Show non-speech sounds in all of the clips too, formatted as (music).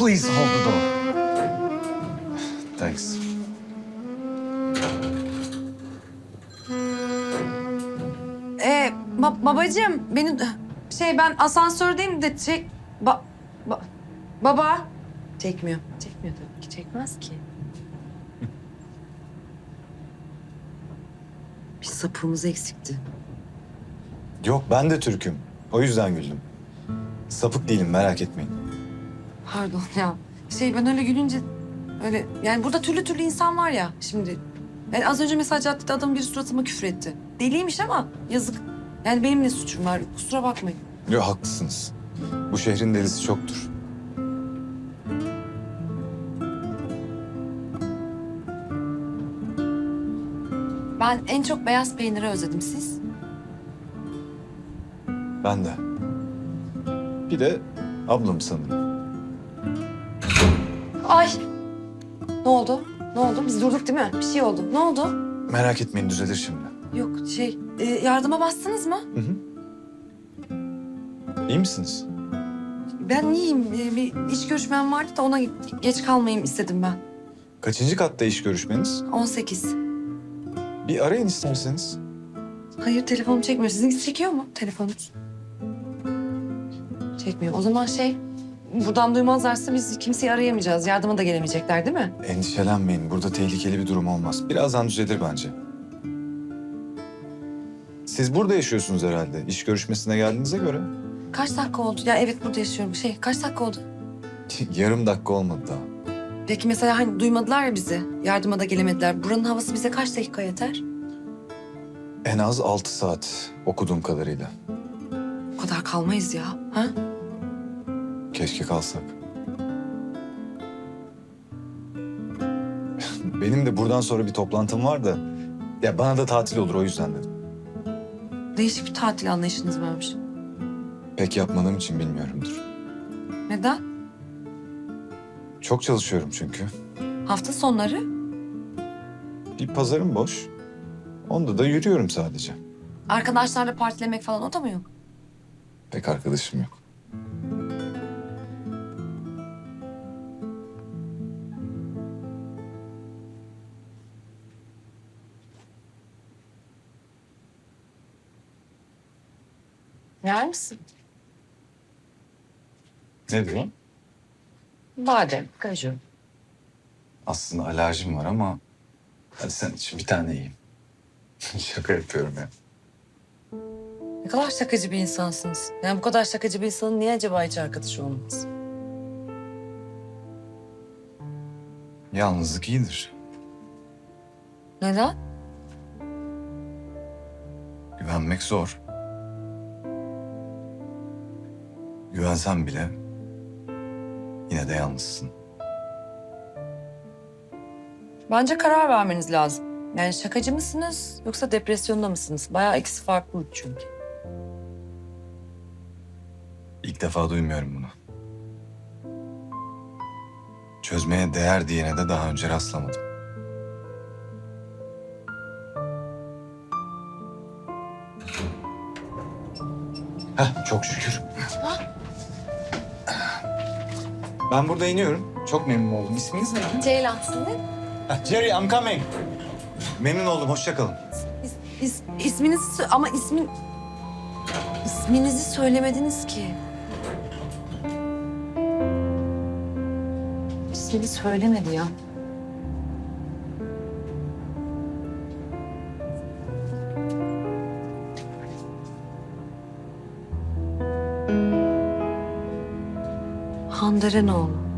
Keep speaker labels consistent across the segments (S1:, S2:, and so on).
S1: Please hold the door. Thanks.
S2: Ee, ba- babacığım beni şey ben asansördeyim de şey ba- ba- baba çekmiyor. Çekmiyor tabii ki çekmez ki. (laughs) Bir sapığımız eksikti.
S1: Yok ben de Türk'üm. O yüzden güldüm. Sapık değilim merak etmeyin.
S2: Pardon ya. Şey ben öyle gülünce öyle yani burada türlü türlü insan var ya şimdi. Yani az önce mesela caddede adam bir suratıma küfür etti. Deliymiş ama yazık. Yani benim ne suçum var kusura bakmayın.
S1: Yok haklısınız. Bu şehrin delisi çoktur.
S2: Ben en çok beyaz peyniri özledim siz.
S1: Ben de. Bir de ablam sanırım.
S2: Ne oldu? Ne oldu? Biz durduk değil mi? Bir şey oldu. Ne oldu?
S1: Merak etmeyin düzelir şimdi.
S2: Yok şey e, yardıma bastınız mı?
S1: Hı hı. İyi misiniz?
S2: Ben iyiyim. E, bir iş görüşmem vardı da ona geç kalmayayım istedim ben.
S1: Kaçıncı katta iş görüşmeniz?
S2: 18.
S1: Bir arayın isterseniz.
S2: Hayır telefonum çekmiyor. Sizinki çekiyor mu telefonunuz? Çekmiyor. O zaman şey buradan duymazlarsa biz kimseyi arayamayacağız. Yardıma da gelemeyecekler değil mi?
S1: Endişelenmeyin. Burada tehlikeli bir durum olmaz. Birazdan düzelir bence. Siz burada yaşıyorsunuz herhalde. İş görüşmesine geldiğinize göre.
S2: Kaç dakika oldu? Ya evet burada yaşıyorum. Şey kaç dakika oldu? (laughs)
S1: Yarım dakika olmadı daha.
S2: Peki mesela hani duymadılar ya bizi. Yardıma da gelemediler. Buranın havası bize kaç dakika yeter?
S1: En az altı saat okuduğum kadarıyla.
S2: O kadar kalmayız ya. Ha?
S1: Keşke kalsak. Benim de buradan sonra bir toplantım var da... Ya bana da tatil olur o yüzden dedim.
S2: Değişik bir tatil anlayışınız varmış.
S1: Pek yapmadığım için bilmiyorumdur.
S2: Neden?
S1: Çok çalışıyorum çünkü.
S2: Hafta sonları?
S1: Bir pazarım boş. Onda da yürüyorum sadece.
S2: Arkadaşlarla partilemek falan o da mı yok?
S1: Pek arkadaşım yok.
S2: Yer misin?
S1: Ne diyor?
S2: Badem, kaju.
S1: Aslında alerjim var ama... Hadi sen için bir tane yiyeyim. (laughs) Şaka yapıyorum ya.
S2: Ne kadar şakacı bir insansınız. Yani bu kadar şakacı bir insanın niye acaba hiç arkadaşı olmaz?
S1: Yalnızlık iyidir.
S2: Neden?
S1: Güvenmek zor. Güvensen bile yine de yalnızsın.
S2: Bence karar vermeniz lazım. Yani şakacı mısınız yoksa depresyonda mısınız? Bayağı ikisi farklı çünkü.
S1: İlk defa duymuyorum bunu. Çözmeye değer diyene de daha önce rastlamadım. Heh, çok şükür. Ben burada iniyorum. Çok memnun oldum. İsminiz neydi?
S2: Ceylan sizin?
S1: Heh, Jerry, I'm coming. Memnun oldum. Hoşça kalın.
S2: İs, is, isminizi ama ismin... İsminizi söylemediniz ki. İsmini söylemedi ya. Handarenoğlu. Aa.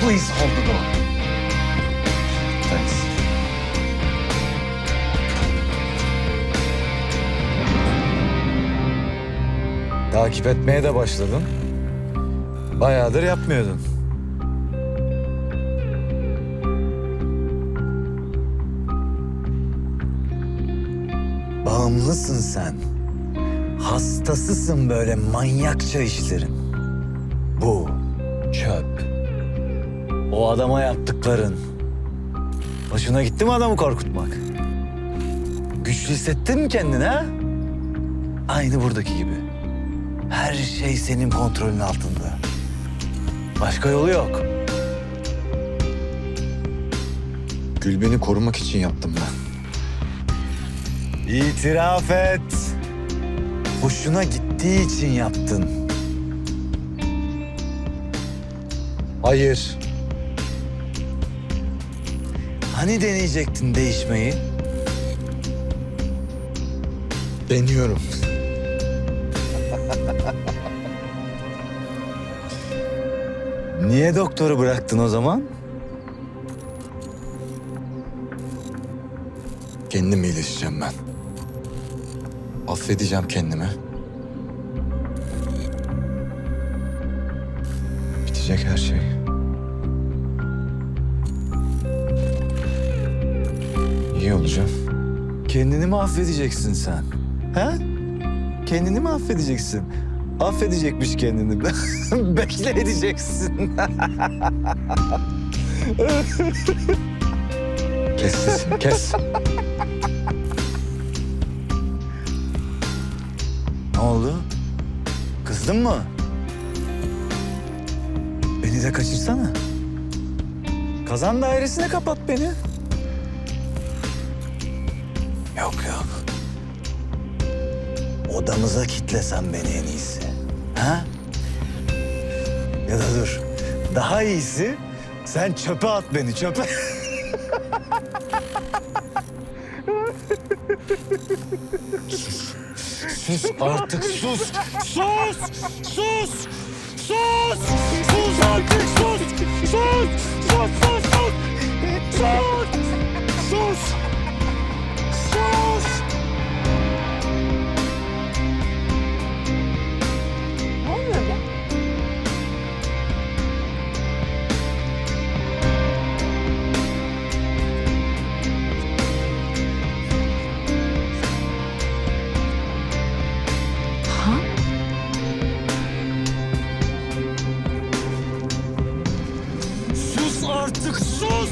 S1: Please hold the door.
S3: Thanks.
S1: Takip etmeye de başladın. Bayağıdır yapmıyordun. Bağımlısın sen. Hastasısın böyle manyakça işlerin. Bu çöp. O adama yaptıkların. Hoşuna gitti mi adamı korkutmak? Güçlü hissettin mi kendini ha? Aynı buradaki gibi. Her şey senin kontrolün altında. Başka yolu yok.
S3: Gül beni korumak için yaptım ben.
S1: İtiraf et. Hoşuna gittiği için yaptın. Hayır. Hani deneyecektin değişmeyi?
S3: Deniyorum. (laughs)
S1: Niye doktoru bıraktın o zaman?
S3: Kendim iyileşeceğim ben. Affedeceğim kendimi. Bitecek her şey. İyi olacağım.
S1: Kendini mi affedeceksin sen? Ha? Kendini mi affedeceksin? Affedecekmiş kendini. (laughs) Bekle edeceksin. (laughs)
S3: Kes sesini, kes.
S1: Ne oldu? Kızdın mı? Beni de kaçırsana. Kazan dairesine kapat beni. Odamıza kitlesen beni en iyisi. Ha? Ya da dur. Daha iyisi sen çöpe at beni çöpe. sus artık sus. Sus! Sus! Sus! Sus artık sus! Sus! Sus sus sus! Sus! Sus! artık sus!